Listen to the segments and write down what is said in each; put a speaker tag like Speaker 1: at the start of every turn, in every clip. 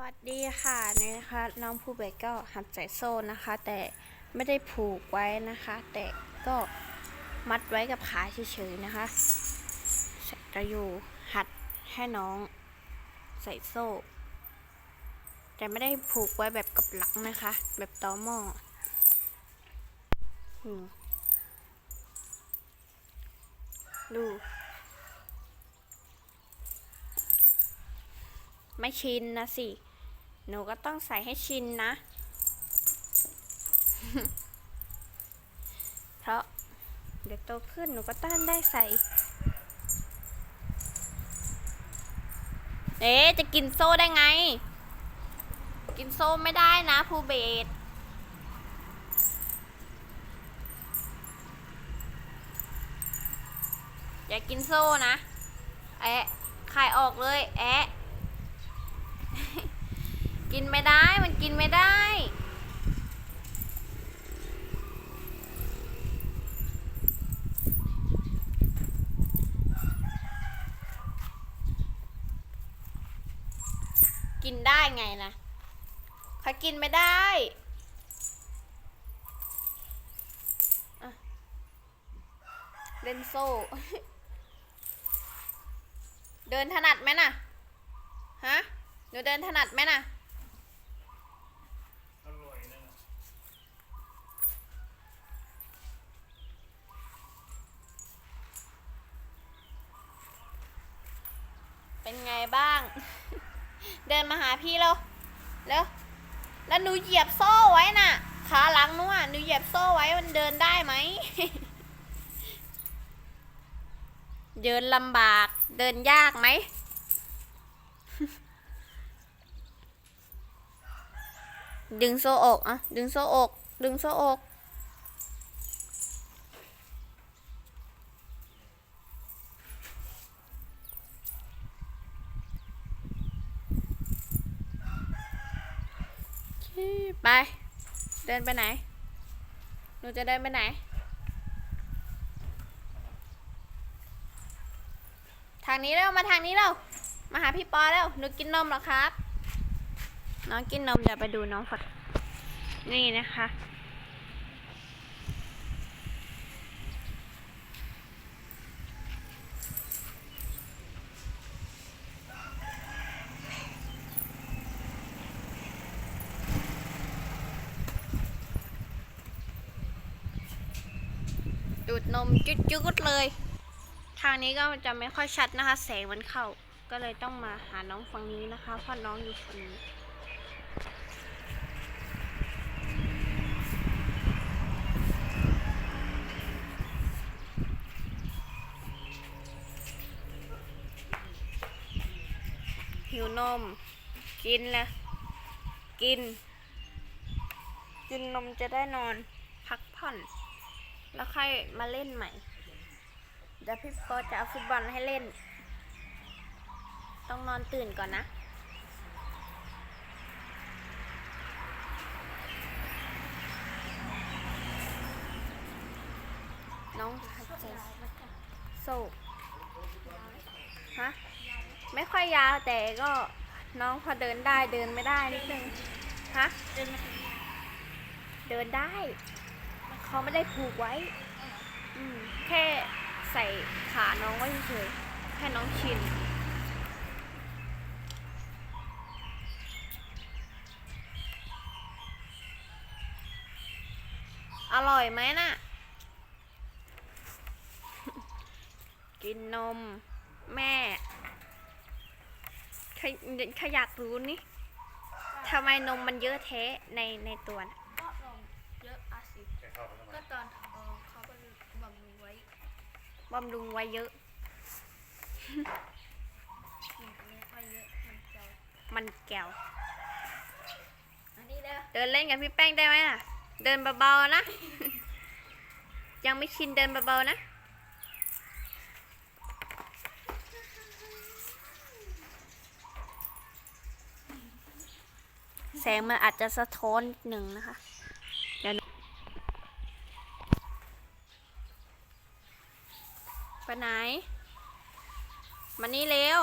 Speaker 1: สวัสดีค่ะนี่นะคะน้องผู้เบกก็หัดใส่โซ่นะคะ แต่ไม่ได้ผูกไว้นะคะ แต่ก็มัดไว้กับขาเฉยๆนะคะจะอยู่หัดให้น้องใส่โซ่ แต่ไม่ได้ผูกไว้แบบกับหลังนะคะ แบบต่อหม้อดูไม่ชินนะสิ หนูก็ต้องใส่ให้ชินนะ เพราะเดี๋ยวโตขึ้นหนูก็ต้องได้ใส่ เอ๊ะจะกินโซ่ได้ไง กินโซ่ไม่ได้นะภูเบศอย่ากินโซ่นะ แอะขายออกเลย แอะ กินไม่ได้ มันกินไม่ได้ กินได้ไงนะเขากินไม่ได้เล่นโซ่ เดินถนัดไหมน่ะ ฮะ หนูเดินถนัดไหมน่ะ
Speaker 2: อร่อยนะ
Speaker 1: เป็นไงบ้าง เดินมาหาพี่แล้วแล้วแล้วหนูเหยียบโซ่ไว้น่ะ ขาหลังหนูอะหนูเหยียบโซ่ไว้มันเดินได้ไหม เดินลำบาก เดินยากไหม ดึงโซ่อกอะ ดึงโซ่อก ดึงโซ่อก ไป เดินไปไหน หนูจะเดินไปไหน ทางนี้เร็ว มาทางนี้เร็ว มาหาพี่ปอเล้วหนูกินนมหรอครับ น้องกินนมเดี๋ยวไปดูน้องฝักนี่นะคะ ดูดนมจุดๆเลย ทางนี้ก็จะไม่ค่อยชัดนะคะ แสงมันเข้า ก็เลยต้องมาหาน้องฝั่งนี้นะคะเพราะน้องอยู่ฝั่งนี้หิวนม กินล้วกิน กินนมจะได้นอน พักผ่อน แล้วค่อยมาเล่นใหม่ เดี๋ยวพี่ปอจะเอาฟุตบอลให้เล่น ต้องนอนตื่นก่อนนะ น้องใจโซฮะ ไม่ค่อยยาวแต่ก็น้องพอเดินได้เดินไม่ได้นิดนึง ฮะ เดินได้ เขาไม่ได้ผูกไว้ อืมแค่ใส่ขาน้องไว้เฉยๆให้น้องชินอร่อยไหมน่ะ กินนม แม่ขยขยากรู้นี่ทำไมนมมันเยอะแท้ในในตัวน่ะ
Speaker 3: ก็ลงเยอะอาสิ
Speaker 2: แกเข้าไปทำไม
Speaker 3: ก็ตอนเออเขาบำรุงบำรุงไว้
Speaker 1: บำรุงไว้เยอะ
Speaker 3: หนึ่งเนี้ยไว้เยอะมันจะ
Speaker 1: มันแก้ว
Speaker 3: อันนี้แล้ว
Speaker 1: เดินเล่นกับพี่แป้งได้ไหมล่ะ เดินเบาๆนะ ยังไม่ชินเดินเบาๆนะแสงมันอาจจะสะท้อนนิดหนึ่งนะคะเดี๋ยว ไปไหน มานี่เร็ว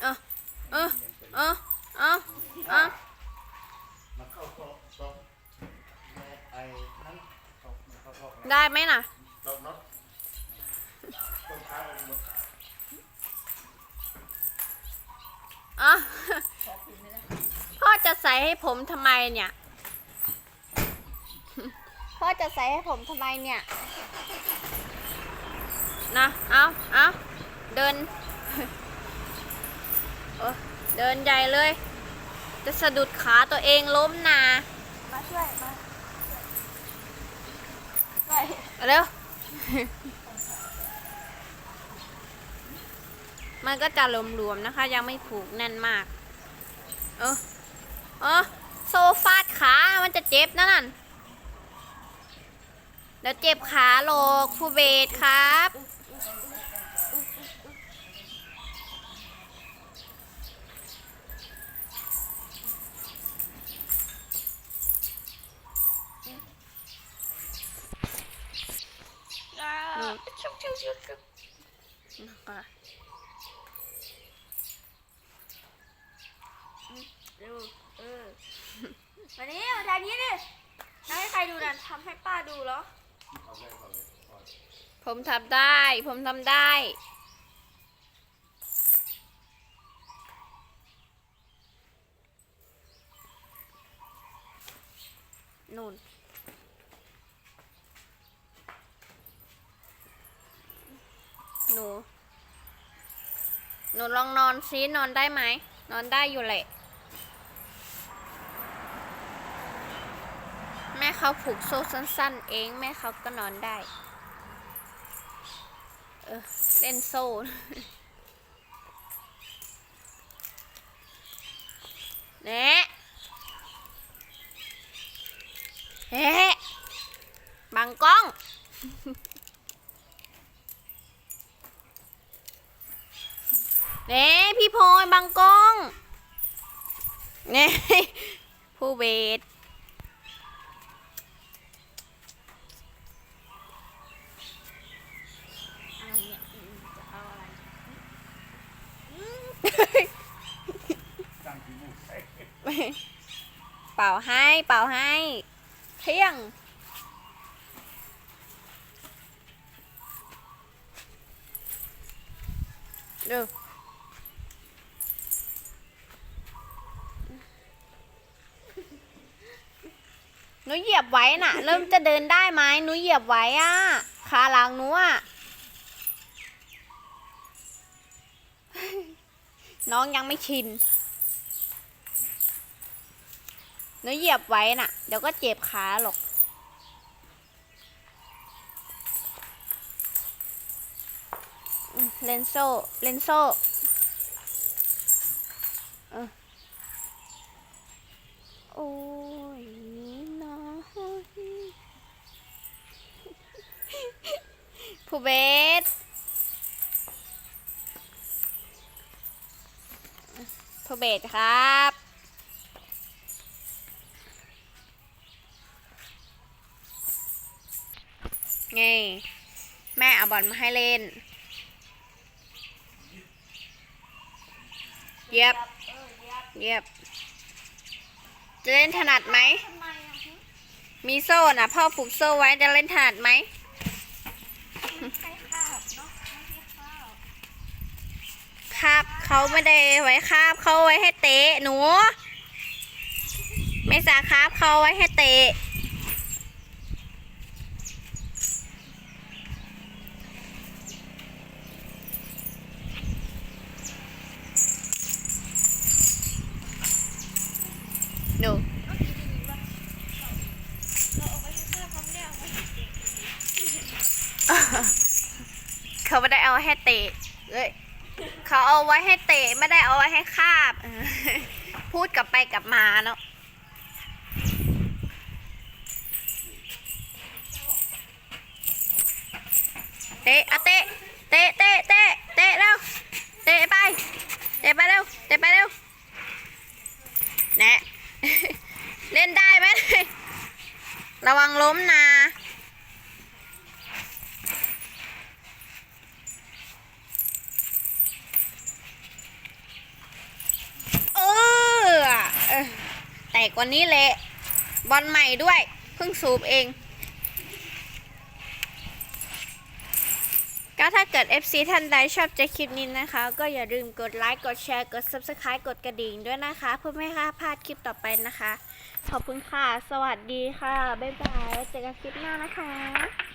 Speaker 1: เออเอ
Speaker 2: อเออเออเออได้ไหมนะ
Speaker 1: อ๋อะพ่อจะใส่ให้ผมทำไมเนี่ย พ่อจะใส่ให้ผมทำไมเนี่ย นะ เอาเอาเดินเออเดินใหญ่เลย จะสะดุดขาตัวเองล้มนา
Speaker 3: มาช่วย มาไป
Speaker 1: เร็ว มันก็จะหลวมๆนะคะ ยังไม่ผูกแน่นมาก เออเออโซฟาดขา มันจะเจ็บนะนั่น เดี๋ยวเจ็บขาโลกผู้เบสครับ
Speaker 3: อ่าชุบชุบชุบชุบ
Speaker 1: นะคะ
Speaker 3: ดูเออมานี้ทางนี้ดิทำให้ใครดูนะทำให้ป้าดูเหรอ
Speaker 1: ผมทำได้ ผมทำได้ นู่นหนู หนูลองนอนซิ นอนได้ไหม นอนได้อยู่แหละ ม่เขาผูกโซ่สั้น ๆ เอง แม่เขาก็นอนได้ เออ เล่นโซ่เนะเฮ้บังกล้อง เน่พี่พลอยบังกล้อง เน่ผู้เบส
Speaker 3: อะไรเนี่ยอืมจะเอาอะไร
Speaker 2: ตั้งที่มูกใส่
Speaker 1: เป่าให้ เป่าให้เที่ยง ดูหนูเหยียบไว้น่ะ เริ่มจะเดินได้ไหมหนูเหยียบไว้อะขาหลังหนูอะน้องยังไม่ชิน หนูเหยียบไว้น่ะ เดี๋ยวก็เจ็บขาหรอก เลนโซ เลนโซเออโอ้ยน้องผู้เบสผู้เบสครับ ไง แม่เอาบอลมาให้เล่น เย็บ
Speaker 3: เย็บ
Speaker 1: จะเล่นถนัดไหม
Speaker 3: มี
Speaker 1: โซ่น่ะ พ่อผูกโซ่ไว้จะเล่นถนัดไหมคาบเขาไม่ได้ไว้คาบเขาไว้ให้เตะหนู ไม่สาคาบเขาไว้ให้เตะ
Speaker 3: เขาไม่ได้เอาให้เตะ
Speaker 1: เอ้ยเขาเอาไว้ให้เตะไม่ได้เอาไว้ให้คาบ พูดกลับไปกลับมาเนาะเตะอะเตะ เตะ เตะ เตะ เตะเร็ว เตะไป เตะไปเร็ว เตะไปเร็วแหนะเล่นได้ไหม ระวังล้มนะ แต่กวันนี้เละบอลใหม่ด้วยเพิ่งสูบเอง ก็ถ้าเกิด FC ท่านใดชอบใจคลิปนี้นะคะ ก็อย่าลืมกดไลค์ กดแชร์ กด Subscribe กดกระดิ่งด้วยนะคะ เพื่อไม่ให้พลาดคลิปต่อไปนะคะ ขอบคุณค่ะ สวัสดีค่ะ บ๊ายบายเจอกันคลิปหน้านะคะ